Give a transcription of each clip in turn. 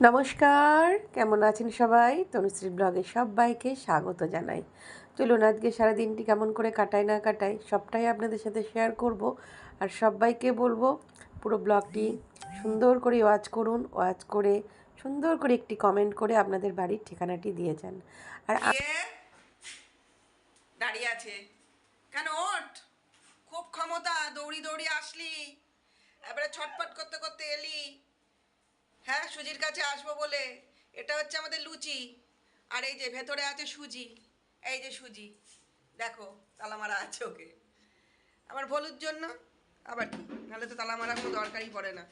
নমস্কার, কেমন আছেন সবাই? তনুশ্রী ব্লগে সবাইকে স্বাগত জানাই। চলুন আজকে সারাদিনটি কেমন করে কাটাই, না কাটাই, সবটাই আপনাদের সাথে শেয়ার করব। আর সবাইকে বলব, পুরো ব্লগটি সুন্দর করে ওয়াচ করুন ওয়াচ করে, সুন্দর করে একটি কমেন্ট করে আপনাদের বাড়ির ঠিকানাটি দিয়ে যান। আর দাঁড়িয়ে আছে। কেন ওঠ? খুব ক্ষমতা, দৌড়ি দৌড়ি আসলি। এবারে ছটপট করতে করতে এলি। হ্যাঁ সুজির কাছে আসব বলে। এটা হচ্ছে আমাদের লুচি। আর এই যে ভেতরে আছে সুজি। এই যে সুজি। দেখো তালা মারা আছে ওকে। আমার ভলুর জন্য, আবার কি? নাহলে তো তালা মারা কোনো দরকারই পড়ে না।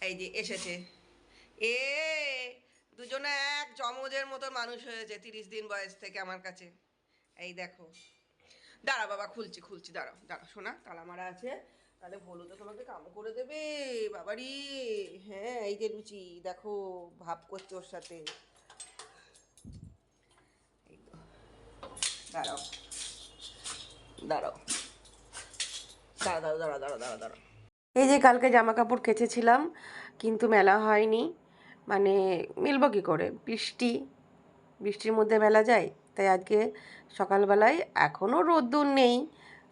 এই যে এসেছে। এ, দুজনে এক জমজের মতো মানুষ হয়েছে তিরিশ দিন বয়স থেকে আমার কাছে। এই দেখো। দাঁড়া বাবা, খুলছি খুলছি, দাঁড়াও দাঁড়াও, শোনা তালা মারা আছে। তাহলে ভোলু তো তোমাকে কাম করে দেবে, বাবারি। হ্যাঁ এই যে লুচি, দেখো, ভাব করছে ওর সাথে। দাঁড়াও। দাঁড়াও। দাঁড়া দাঁড়া দাঁড়া দাঁড়া দাঁড়া দাঁড়া। এই যে কালকে জামা কাপড় কেচেছিলাম, কিন্তু মেলা হয়নি। মানে মিলবো কী করে? বৃষ্টি, বৃষ্টির মধ্যে মেলা যায়। তাই আজকে সকালবেলায় এখনও রোদ্দুর নেই।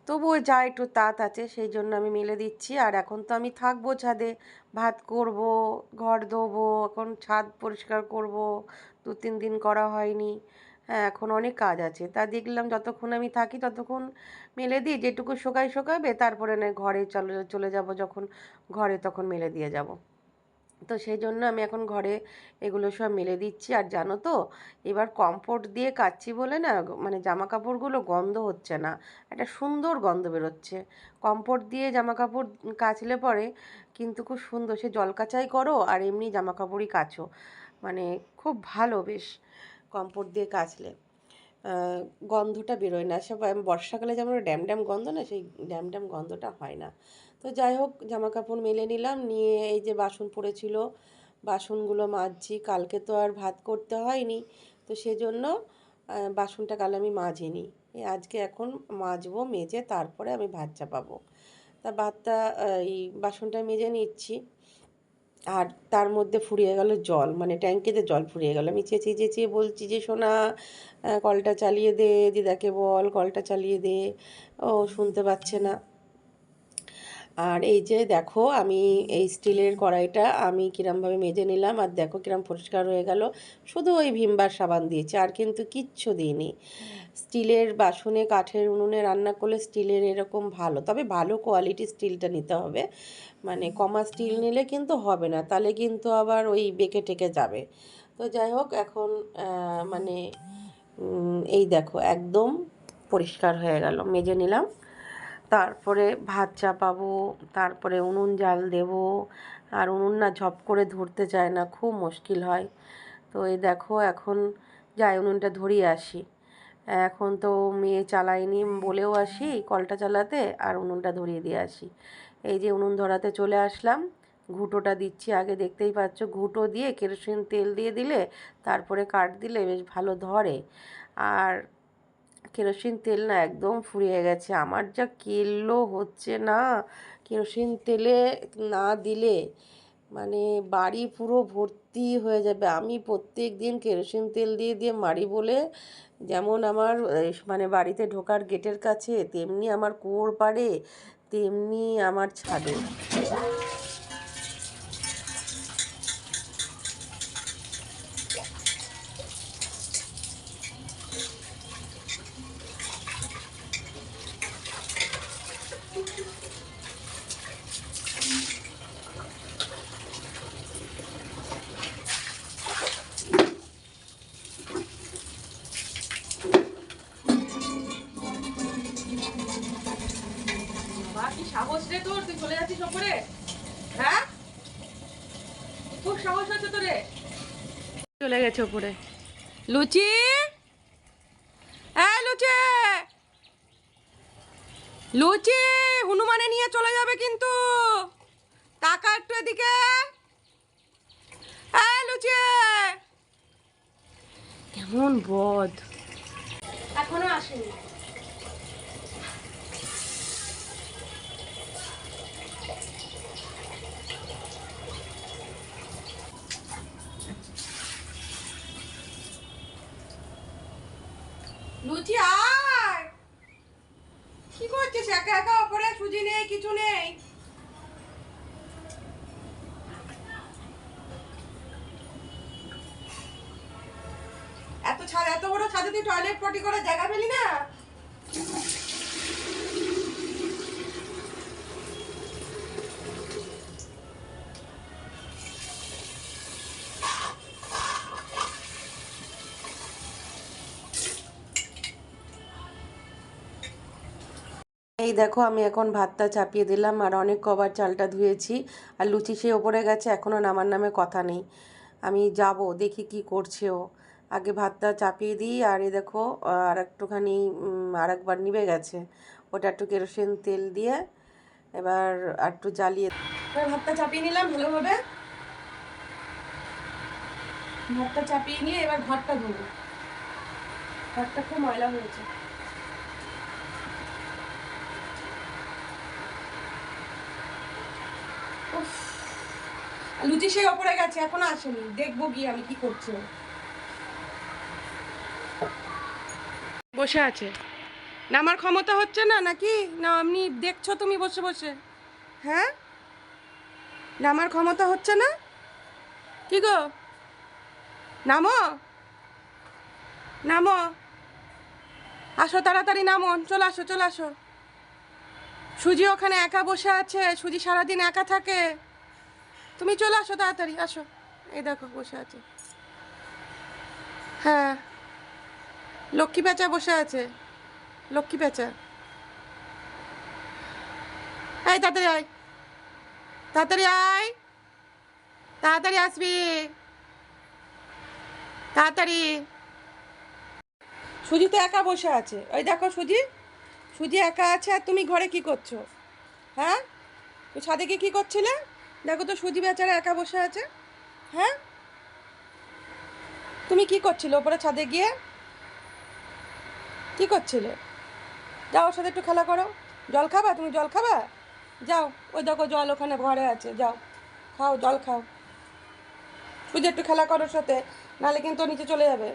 তবুও যা একটু তাঁত আছে সেই জন্য আমি মেলে দিচ্ছি। আর এখন তো আমি থাকব ছাদে, ভাত করব, ঘর ধোবো, এখন ছাদ পরিষ্কার করব, দু তিন দিন করা হয়নি। হ্যাঁ এখন অনেক কাজ আছে। তা দেখলাম যতক্ষণ আমি থাকি ততক্ষণ মেলে দিই, যেটুকু শোকায় শোকাবে, তারপরে না ঘরে চলে চলে যাব, যখন ঘরে তখন মেলে দিয়ে যাব। তো সেই জন্য আমি এখন ঘরে এগুলো সব মেলে দিচ্ছি। আর জানো তো, এবার কমফোর্ট দিয়ে কাচ্ছি বলে না মানে জামা কাপড়গুলো গন্ধ হচ্ছে না। একটা সুন্দর গন্ধ বেরোচ্ছে। কমফোর্ট দিয়ে জামা কাপড় কাচলে পরে কিন্তু খুব সুন্দর, সে জল কাচাই করো আর এমনি জামা কাপড়ই কাচো মানে খুব ভালো বেশ কমফোর্ট দিয়ে কাচলে। গন্ধটা বেরোয় না। সব বর্ষাকালে যেমন ড্যাম ড্যাম গন্ধ না, সেই ড্যাম ড্যাম গন্ধটা হয় না। তো যাই হোক জামা কাপড় মেলে নিলাম, নিয়ে এই যে বাসন পড়েছিল, বাসনগুলো মাজছি। কালকে তো আর ভাত করতে হয়নি, তো সেজন্য বাসনটা কাল আমি মাজিনি। আজকে এখন মাজবো, মেজে তারপরে আমি ভাত চাপাবো। তা ভাতটা এই বাসনটা মেজে নিচ্ছি। আর তার মধ্যে ফুরিয়ে গেল জল মানে ট্যাঙ্কিতে জল ফুরিয়ে গেল। আমি চেঁচিয়ে চেঁচিয়ে বলছি যে, সোনা কলটা চালিয়ে দে, দিদাকে বল, কলটা চালিয়ে দে। ও শুনতে পাচ্ছে না। আর এই যে দেখো, আমি এই স্টিলের কড়াইটা আমি কিরমভাবে মেজে নিলাম আর দেখো কিরম পরিষ্কার হয়ে গেল। শুধু ওই ভিমবার সাবান দিয়েছি আর কিন্তু কিচ্ছু দিইনি। স্টিলের বাসনে কাঠের উনুনে রান্না করলে স্টিলের এরকম ভালো, তবে ভালো কোয়ালিটির স্টিলটা নিতে হবে। মানে কমা স্টিল নিলে কিন্তু হবে না, তাহলে কিন্তু আবার ওই বেঁকে টেকে যাবে। তো যাই হোক, এখন মানে এই দেখো একদম পরিষ্কার হয়ে গেল, মেজে নিলাম। তারপরে ভাত চাপাবো, তারপরে উনুন জাল দেব। আর উনুন না ঝপ করে ধরতে চায় না, খুব মুশকিল হয়। তো এই দেখো, এখন যাই, উনুনটা ধরিয়ে আসি। এখন তো মেয়ে চালায়নি, বলেও আসি কলটা চালাতে, আর উনুনটা ধরিয়ে দিয়ে আসি। এই যে উনুন ধরাতে চলে আসলাম, ঘুঁটোটা দিচ্ছি আগে, দেখতেই পাচ্ছ ঘুঁটো দিয়ে কেরোসিন তেল দিয়ে দিলে, তারপরে কাঠ দিলে বেশ ভালো ধরে। আর কেরোসিন তেল না একদম ফুরিয়ে গেছে। আমার যা কেল্লো হচ্ছে না, কেরোসিন তেলে না দিলে মানে বাড়ি পুরো ভর্তি হয়ে যাবে। আমি প্রত্যেক দিন কেরোসিন তেল দিয়ে দিয়ে মারি বলে যেমন আমার মানে বাড়িতে ঢোকার গেটের কাছে, তেমনি আমার কুয়োর পাড়ে, তেমনি আমার ছাদে বাবা কি সাহস রে তোর তুই চলে যাচ্ছিস ওপরে হ্যাঁ খুব সাহস আছে তোরে চলে গেছে ওপরে লুচি? হ্যাঁ লুচি! লুচি হনুমানে নিয়ে চলে যাবে কিন্তু। টাকা একটু এদিকে। হ্যাঁ লুচি! কেমন বধ এখনও আসেনি। লুচি আর কি করছিস? একা একা ওপরে সুজি নেই, কিছু নেই। এত ছাদ, এত বড় ছাদে তুই টয়লেট পটি করে জায়গা পেলি না? এই দেখো, আমি এখন ভাতটা চাপিয়ে দিলাম আর অনেক কবার চালটা ধুয়েছি আর লুচি সে ওপরে গেছে এখনও নামার নামে কথা নেই। আমি যাব, দেখি কি করছে ও। আগে ভাতটা চাপিয়ে দিই আর এই দেখো, আর একটুখানি আর একবার নিভে গেছে। ওটা একটু কেরোসিন তেল দিয়ে এবার আর একটু জ্বালিয়ে ভাতটা চাপিয়ে নিলাম ভালোভাবে। ভাতটা চাপিয়ে নিয়ে এবার ঘরটা ধোবো। ঘরটা খুব ময়লা হয়েছে। লুচি সেই ওপরে গেছে, এখনও আসেনি। দেখব গিয়ে আমি কি করছে। বসে আছে। নামার ক্ষমতা হচ্ছে না নাকি? না, আপনি দেখছ তুমি বসে বসে। হ্যাঁ? নামার ক্ষমতা হচ্ছে না? কি গো? নামো? নামো? আসো তাড়াতাড়ি নামো। চলে আসো চলে আসো। সুজি ওখানে একা বসে আছে। সুজি সারাদিন একা থাকে। তুমি চলে আসো তাড়াতাড়ি, আসো। এই দেখো, বসে আছে। হ্যাঁ। লক্ষ্মী পেঁচা বসে আছে। লক্ষ্মী পেঁচা এই, তাড়াতাড়ি আয়। তাড়াতাড়ি আয়। তাড়াতাড়ি আসবি। তাড়াতাড়ি। সুজি তো একা বসে আছে। ওই দেখো সুজি। সুজি একা আছে আর তুমি ঘরে কি করছ? হ্যাঁ? ছাদে গিয়ে কী করছিলে? দেখো তো সুজি বেচারা একা বসে আছে। হ্যাঁ? তুমি কি করছিলে ওপরে ছাদে গিয়ে? কি করছিলে? যাও ওর সাথে একটু খেলা করো। জল খাবা? তুমি জল খাবা? যাও। ওই দেখো জল ওখানে ঘরে আছে। যাও। খাও, জল খাও। সুজি একটু খেলা করো সাথে। নাহলে কিন্তু নিচে চলে যাবে।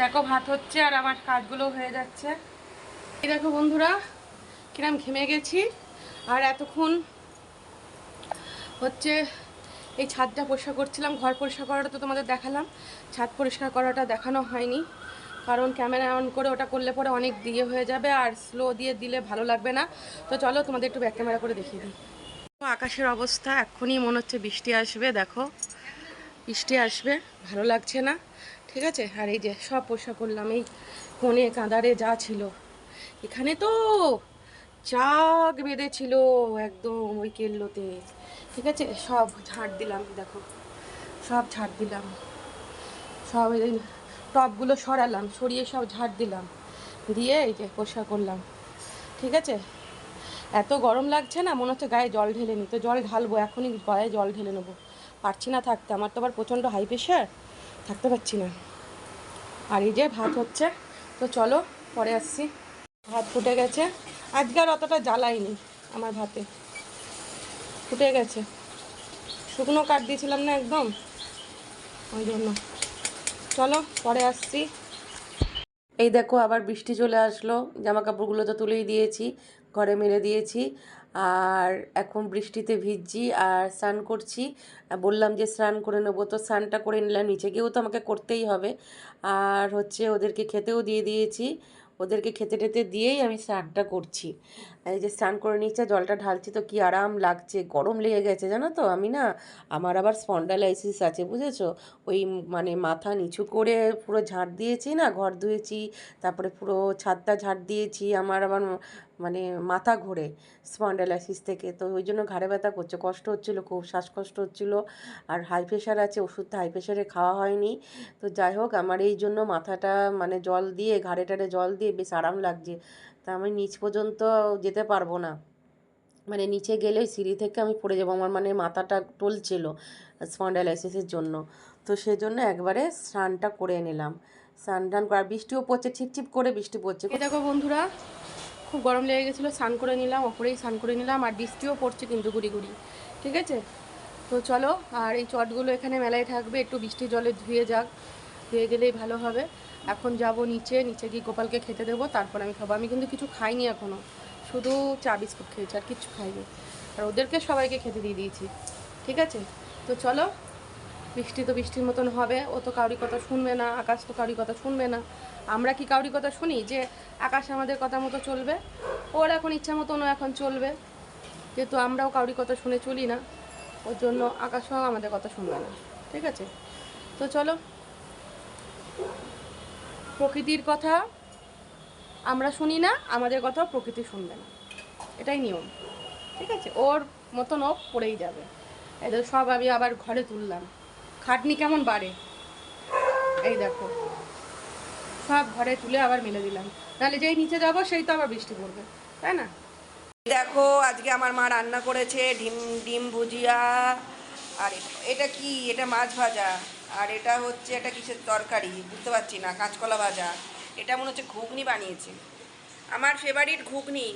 দেখো, ভাত হচ্ছে আর আমার কাজগুলো হয়ে যাচ্ছে। এই দেখো বন্ধুরা, কিরাম ঘেমে গেছি। আর এতক্ষণ হচ্ছে এই ছাদটা পরিষ্কার করছিলাম, ঘর পরিষ্কার করাটা তো তোমাদের দেখালাম। ছাদ পরিষ্কার করাটা দেখানো হয়নি, কারণ ক্যামেরা অন করে ওটা করলে পরে অনেক দিয়ে হয়ে যাবে আর স্লো দিয়ে দিলে ভালো লাগবে না। তো চলো, তোমাদের একটু ব্যাক ক্যামেরা করে দেখিয়ে দিই। আকাশের অবস্থা, এক্ষুনি মনে হচ্ছে বৃষ্টি আসবে, দেখো। বৃষ্টি আসবে, ভালো লাগছে না। ঠিক আছে? আর এই যে সব পরিষ্কার করলাম, এই কোণে কাঁদারে যা ছিল। এখানে তো চাক বেঁধেছিল একদম ওই কেল্লোতে। ঠিক আছে? সব ঝাড় দিলাম, দেখো। সব ঝাড় দিলাম। সব এই টবগুলো সরালাম, সরিয়ে সব ঝাড় দিলাম। দিয়ে এই যে পরিষ্কার করলাম। ঠিক আছে? এত গরম লাগছে না, মনে হচ্ছে গায়ে জল ঢেলে নি। তো জল ঢালবো, এখনই গায়ে জল ঢেলে নেব। পারছি না থাকতে। আমার তো আবার প্রচণ্ড হাই প্রেশার থাকতে পারছি না। আর এই যে ভাত হচ্ছে, তো চলো পরে আসছি। ভাত ফুটে গেছে। আজকে আর অতটা জ্বালাইনি আমার ভাতে। ফুটে গেছে। শুকনো কাঠ দিয়েছিলাম না একদম? ওই জন্য। চলো পরে আসছি। এই দেখো আবার বৃষ্টি চলে আসলো। জামা কাপড়গুলো তো তুলেই দিয়েছি, ঘরে মেলে দিয়েছি। আর এখন বৃষ্টিতে ভিজছি আর স্নান করছি। বললাম যে স্নান করে নেব, তো স্নানটা করে নিলাম। নিচে গিয়েও তো আমাকে করতেই হবে। আর হচ্ছে ওদেরকে খেতেও দিয়ে দিয়েছি। ওদেরকে খেতে টেতে দিয়েই আমি স্নানটা করছি। এই যে স্নান করে নিচ্ছে, জলটা ঢালছি, তো কি আরাম লাগছে। গরম লেগে গেছে, জানো তো? আমি না, আমার আবার স্পন্ডালাইসিস আছে, বুঝেছ? ওই মানে মাথা নিচু করে পুরো ঝাঁট দিয়েছি না, ঘর ধুয়েছি, তারপরে পুরো ছাদটা ঝাঁট দিয়েছি, আমার আবার মানে মাথা ঘোরে স্পন্ডালাইসিস থেকে। তো ওই জন্য ঘাড়ে ব্যথা করছে। কষ্ট হচ্ছিল খুব, শ্বাসকষ্ট হচ্ছিল। আর হাই প্রেশার আছে ওষুধটা হাই প্রেশারে খাওয়া হয়নি। তো যাই হোক, আমার এই জন্য মাথাটা মানে জল দিয়ে, ঘাড়ে টাড়ে জল দিয়ে বেশ আরাম লাগছে। তা আমি নিচ পর্যন্ত যেতে পারব না। মানে নিচে গেলে সিঁড়ি থেকে আমি পড়ে যাব। আমার মানে মাথাটা টলছিল স্পন্ডালাইসিসের জন্য। তো সেজন্য একবারে স্নানটা করে নিলাম। স্নান টান করা বৃষ্টিও পড়ছে, ছিপছিপ করে বৃষ্টি পড়ছে। দেখো বন্ধুরা খুব গরম লেগে গেছিল, স্নান করে নিলাম, ওপরেই স্নান করে নিলাম, আর বৃষ্টিও পড়ছে কিন্তু গুড়ি গুড়ি, ঠিক আছে? তো চলো, আর এই চটগুলো এখানে মেলায় থাকবে, একটু বৃষ্টির জলে ধুয়ে যাক, ধুয়ে গেলেই ভালো হবে। এখন যাব নিচে নিচে গিয়ে গোপালকে খেতে দেবো, তারপর আমি খাব। আমি কিন্তু কিছু খাইনি এখনও শুধু চা বিস্কুট খেয়েছি, আর কিচ্ছু খাইনি। আর ওদেরকে সবাইকে খেতে দিয়ে দিয়েছি, ঠিক আছে? তো চলো বৃষ্টি তো বৃষ্টির মতন হবে, ও তো কাউরি কথা শুনবে না, আকাশ তো কাউরি কথা শুনবে না। আমরা কি কাউরি কথা শুনি যে আকাশ আমাদের কথা মতো চলবে? ওর এখন ইচ্ছা মতন এখন চলবে, যেহেতু আমরাও কাউরি কথা শুনে চলি না, ওর জন্য আকাশও আমাদের কথা শুনবে না, ঠিক আছে? তো চলো, প্রকৃতির কথা আমরা শুনি না, আমাদের কথাও প্রকৃতি শুনবে না, এটাই নিয়ম, ঠিক আছে? ওর মতন ও পড়েই যাবে। এদের সব আমি আবার ঘরে তুললাম। খাটনি কেমন বাড়ে? এই দেখো। সব ঘরে তুলে আবার মেলে দিলাম। নাহলে যেই নিচে যাব, সেই তো আবার বৃষ্টি পড়বে, তাই না? দেখো, আজকে আমার মা রান্না করেছে ডিম ডিম ভুজিয়া, আর এটা কি? এটা মাছ ভাজা। আর এটা হচ্ছে এটা কিসের তরকারি, বুঝতে পারছি না, কাঁচকলা ভাজা। এটা মনে হচ্ছে ঘুগনি বানিয়েছে। আমার ফেভারিট ঘুগনি।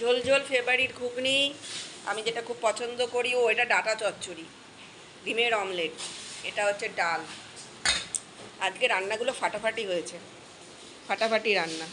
ঝোল ঝোল ফেভারিট ঘুগনি। আমি যেটা খুব পছন্দ করি, ও এটা ডাটা চচ্চড়ি। ডিমের অমলেট এটা হচ্ছে ডাল। আজকে রান্নাগুলো ফাটাফাটি হয়েছে। ফাটাফাটি রান্না।